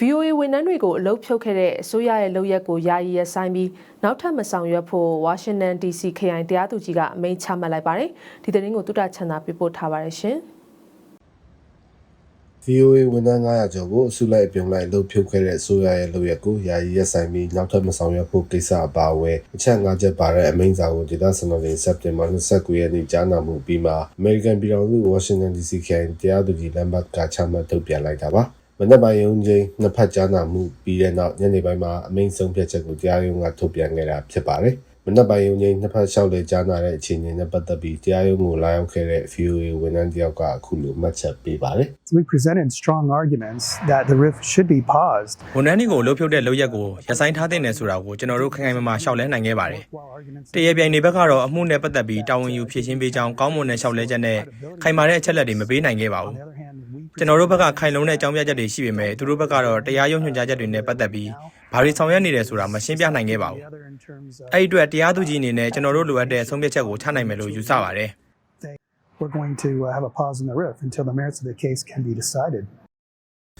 VOA ဝန်ထမ်းတွေကိုအလုပ်ဖြုတ်ခဲ့တဲ့အစိုးရရဲ့လုပ်ရက်ကိုယာယီရပ်ဆိုင်းပြီးနောက်ထပ်မဆောင်ရွက်ဖို့ဝါရှင်တန် DC ခရိုင်တရားသူကြီးကအမိန့်ချမှတ်လိုက်ပါတယ်။ဒီသတင်းကိုတုဒ္ဒချန်သာပြပို့ထားပါတယ်ရှင်။ VOA ဝန်ထမ်း900ကျော်ကိုအစုလိုက်အပြုံလိုက်လှုပ်ဖြုတ်ခဲ့တဲ့အစိုးရရဲ့လုပ်ရက်ကိုယာယီရပ်ဆိုင်ပြီးနောက်ထပ်မဆောင်ရွက်ဖို့ကိစ္စအပါအဝင်အချက်၅ချက်ပါတဲ့အမိန့်စာကိုဒေသစံတော်ချိန်စက်တင်ဘာ29ရက်နေ့ကြားနာမှုပြီးမှ American ပြည်ထောင်စု Washington DC ခရိုင်တရားသူကြီးလမ်ဘတ်ကချမှတ်ထုတ်ပြန်လိုက်တာပါ မနက်ပိုင်းရုံးချင်းနှစ်ဖက်ကြားနာမှုပြီးတဲ့နောက်ညနေပိုင်းမှာအမိန့်ဆုံးဖြတ်ချက်ကိုတရားရုံးကထုတ်ပြန်ခဲ့တာဖြစ်ပါတယ်။မနက်ပိုင်းရုံးချင်းနှစ်ဖက်လျှောက်လေကြားနာတဲ့အခြေအနေနဲ့ပတ်သက်ပြီးတရားရုံးကိုလာရောက်ခဲ့တဲ့ VOA ဝန်ထမ်းတယောက်ကအခုလိုမှတ်ချက်ပေးပါတယ်။ we presented strong arguments that the RIF should be paused. ဝန်ထမ်းတွေကိုလှုပ်ဖြုတ်တဲ့လုပ်ရက်ကိုရပ်ဆိုင်းထားတဲ့နယ်ဆိုတာကိုကျွန်တော်တို့ခိုင်ခိုင်မာမာရှောက်လဲနိုင်ခဲ့ပါတယ်။တရပြိုင်တွေဘက်ကတော့အမှုနဲ့ပတ်သက်ပြီးတာဝန်ယူဖြည့်ရှင်းပေးကြောင်းကောင်းမွန်တဲ့ရှောက်လဲချက်နဲ့ခိုင်မာတဲ့အချက်လက်တွေမပေးနိုင်ခဲ့ပါဘူး။ ကျွန်တော်တို့ဘက်ကခိုင်လုံတဲ့အကြောင်းပြချက်တွေရှိပေမဲ့သူတို့ဘက်ကတော့တရားရုံးညွှန်ကြားချက်တွေနဲ့ပတ်သက်ပြီးဘာတွေဆောင်ရွက်နေတယ်ဆိုတာမရှင်းပြနိုင်ခဲ့ပါဘူး။အဲ့ဒီအတွက်တရားသူကြီးအနေနဲ့ကျွန်တော်တို့လိုအပ်တဲ့ဆုံးဖြတ်ချက်ကိုချနိုင်မယ်လို့ယူဆပါတယ်။ We're going to uh, have a pause in the RIF until the merits of the case can be decided.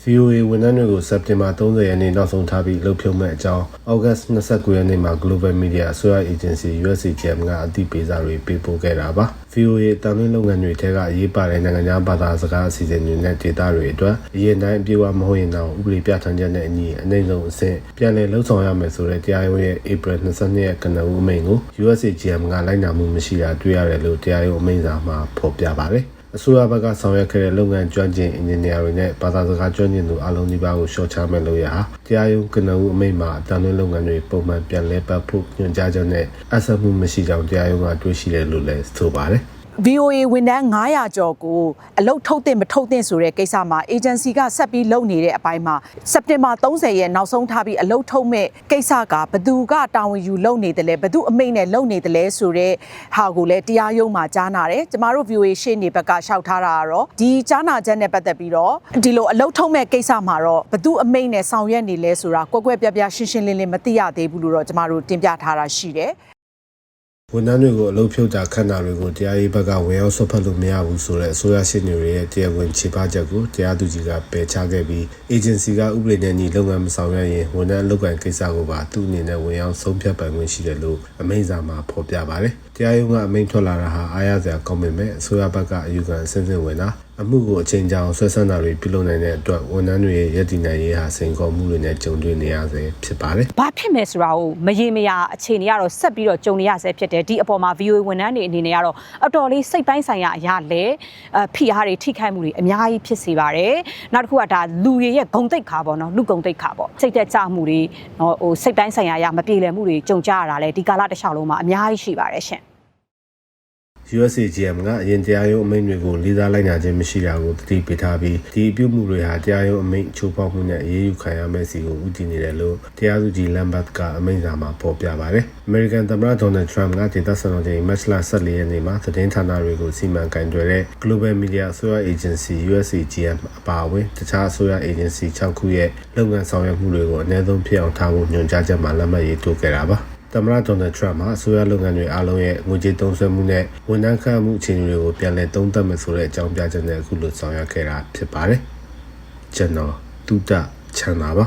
VOA ဝန်ထမ်းတွေကိုစက်တင်ဘာ30ရက်နေ့နောက်ဆုံးထားပြီးလှုပ်ဖြုတ်မဲ့အကြောင်း August 29ရက်နေ့မှာ Global Media အစိုးရ Agency USCGM ကအသိပေးစာတွေပေးပို့ခဲ့တာပါ VOA တန်လင်းလုပ်ငန်းတွေထဲကအရေးပါတဲ့နိုင်ငံခြားဘာသာစကားအစီအစဉ်တွေနဲ့ဒေတာတွေအတွက်အရင်တိုင်းအပြည့်အဝမဟုတ်ရင်တော့ဥပဒေပြဋ္ဌာန်းချက်နဲ့အညီအနိုင်ဆုံးအဆင့်ပြန်လည်လှုပ်ဆောင်ရမယ်ဆိုတဲ့တရားရုံးရဲ့ April 22ရက်ကနဦးအမိန့်ကို USCGM ကလိုက်နာမှုမရှိတာတွေ့ရတယ်လို့တရားရုံးအမိန့်စာမှာဖော်ပြပါတယ် အစိုးရဘက်ကဆောင်ရွက်ခဲ့တဲ့လုပ်ငန်းကျွမ်းကျင်အင်ဂျင်နီယာတွေနဲ့ဘာသာစကားကျွမ်းကျင်သူအလုံးဒီပါကိုရှော့ချမဲ့လို့ရဟာတရားရုံးကနဦးအမိန့်မှာအတန်းသွင်းလုပ်ငန်းတွေပုံမှန်ပြန်လဲပတ်ဖို့ညွှန်ကြားချက်နဲ့အဆက်မှုမရှိကြောင်းတရားရုံးကတွေ့ရှိတယ်လို့လည်းဆိုပါတယ် VOA ဝန်ထမ်း900ကျော်ကိုအလုတ်ထုတ်တဲ့မထုတ်တဲ့ဆိုတဲ့ကိစ္စမှာ agency ကဆက်ပြီးလုပ်နေတဲ့အပိုင်းမှာစက်တင်ဘာ30ရက်နောက်ဆုံးထားပြီးအလုတ်ထုတ်မဲ့ကိစ္စကဘသူကတာဝန်ယူလုပ်နေတယ်လဲဘသူအမိန့်နဲ့လုပ်နေတယ်လဲဆိုတဲ့ဟာကိုလည်းတရားရုံးမှာကြားနာတယ်ကျမတို့ VOA ရှေ့နေဘက်ကရှောက်ထားတာကတော့ဒီကြားနာချက်နဲ့ပတ်သက်ပြီးတော့ဒီလိုအလုတ်ထုတ်မဲ့ကိစ္စမှာတော့ဘသူအမိန့်နဲ့ဆောင်ရွက်နေလဲဆိုတာကွက်ကွက်ပြားပြားရှင်းရှင်းလင်းလင်းမသိရသေးဘူးလို့တော့ကျမတို့တင်ပြထားတာရှိတယ် ဝန်ထမ်းတွေကိုအလုပ်ဖြုတ်တာခန့်တာတွေကိုတရားရေးဘက်ကဝင်ရောက်ဆွတ်ဖက်လို့မရဘူးဆိုတဲ့အစိုးရရှင်းနေတွေရဲ့တရားဝင်ခြေပချက်ကိုတရားသူကြီးကပယ်ချခဲ့ပြီး agency ကဥပဒေနဲ့ညီလုပ်ငန်းမဆောင်ရွက်ရင်ဝန်ထမ်းအလုပ်ကိုင်ကိစ္စကိုပါသူ့အနေနဲ့ဝင်ရောက်ဆုံးဖြတ်ပိုင်ခွင့်ရှိတယ်လို့အမိန့်စာမှာဖော်ပြပါတယ်။တရားရုံးကအမိန့်ထွက်လာတာဟာအားရစရာကောင်းပေမဲ့အစိုးရဘက်ကအယူခံအစစ်အစစ်ဝင်တာ အမှုကိုအချိန်ကြာအောင်ဆွဲဆန်းတာတွေပြုလုပ်နိုင်တဲ့အတွက်ဝန်ထမ်းတွေရဲ့ရည်တည်နိုင်ရေးဟာစိန်ခေါ်မှုတွေနဲ့ကြုံတွေ့နေရဆဲဖြစ်ပါတယ်။။ဘာဖြစ်မယ်ဆိုတာကိုမရေမရာအခြေအနေကတော့ဆက်ပြီးတော့ကြုံနေရဆဲဖြစ်တယ်ဒီအပေါ်မှာ VOA ဝန်ထမ်းတွေအနေနဲ့ကတော့အတော်လေးစိတ်ပိုင်းဆိုင်ရာအရာလဲအဖိအားတွေထိခိုက်မှုတွေအများကြီးဖြစ်စေပါတယ်။နောက်တစ်ခုကဒါလူတွေရဲ့ဂုံတိတ်ခါပေါ့နော်လူဂုံတိတ်ခါပေါ့စိတ်သက်ကြမှုတွေနော်ဟိုစိတ်ပိုင်းဆိုင်ရာအရာမပြေလည်မှုတွေကြုံကြရတာလဲဒီကာလတစ်လျှောက်လုံးမှာအများကြီးရှိပါတယ်ရှင်။ USAGM ကအရင်တရားရုံးအမိန့်တွေကိုလေးစားလိုက်နာခြင်းမရှိတာကိုတတိပေးထားပြီးဒီအပြုမှုတွေဟာတရားရုံးအမိန့်ချိုးဖောက်မှုနဲ့အရေးယူခံရမယ့်စီကိုဥတည်နေတယ်လို့တရားသူကြီးလမ်ဘတ်ကအမိန့်စာမှာဖော်ပြပါတယ်။ American သမ္မတ Donald Trump ကဒေသစံတော်ချိန် March 14ရက်နေ့မှာသတင်းဌာနတွေကိုစီမံကင်တွယ်တဲ့ Global Media အစိုးရ Agency USAGM အပါအဝင်တခြားအစိုးရ agency 6ခုရဲ့လုပ်ငန်းဆောင်ရွက်မှုတွေကိုအနည်းဆုံးဖြစ်အောင်ထားဖို့ညွှန်ကြားချက်မှာလက်မှတ်ရေးထိုးခဲ့တာပါ။ သမ္မတဒေါ်နယ်ထရမ့်ဟာအစိုးရလုပ်ငန်းတွေအားလုံးရဲ့ငွေကြေးသုံးစွဲမှုနဲ့ဝန်ထမ်းခန့်မှုအခြေအနေတွေကိုပြန်လည်သုံးသပ်မယ်ဆိုတဲ့အကြောင်းပြချက်နဲ့အခုလိုဆောင်ရွက်ခဲ့တာဖြစ်ပါတယ်။ကျွန်တော်တူတာချန်တာပါ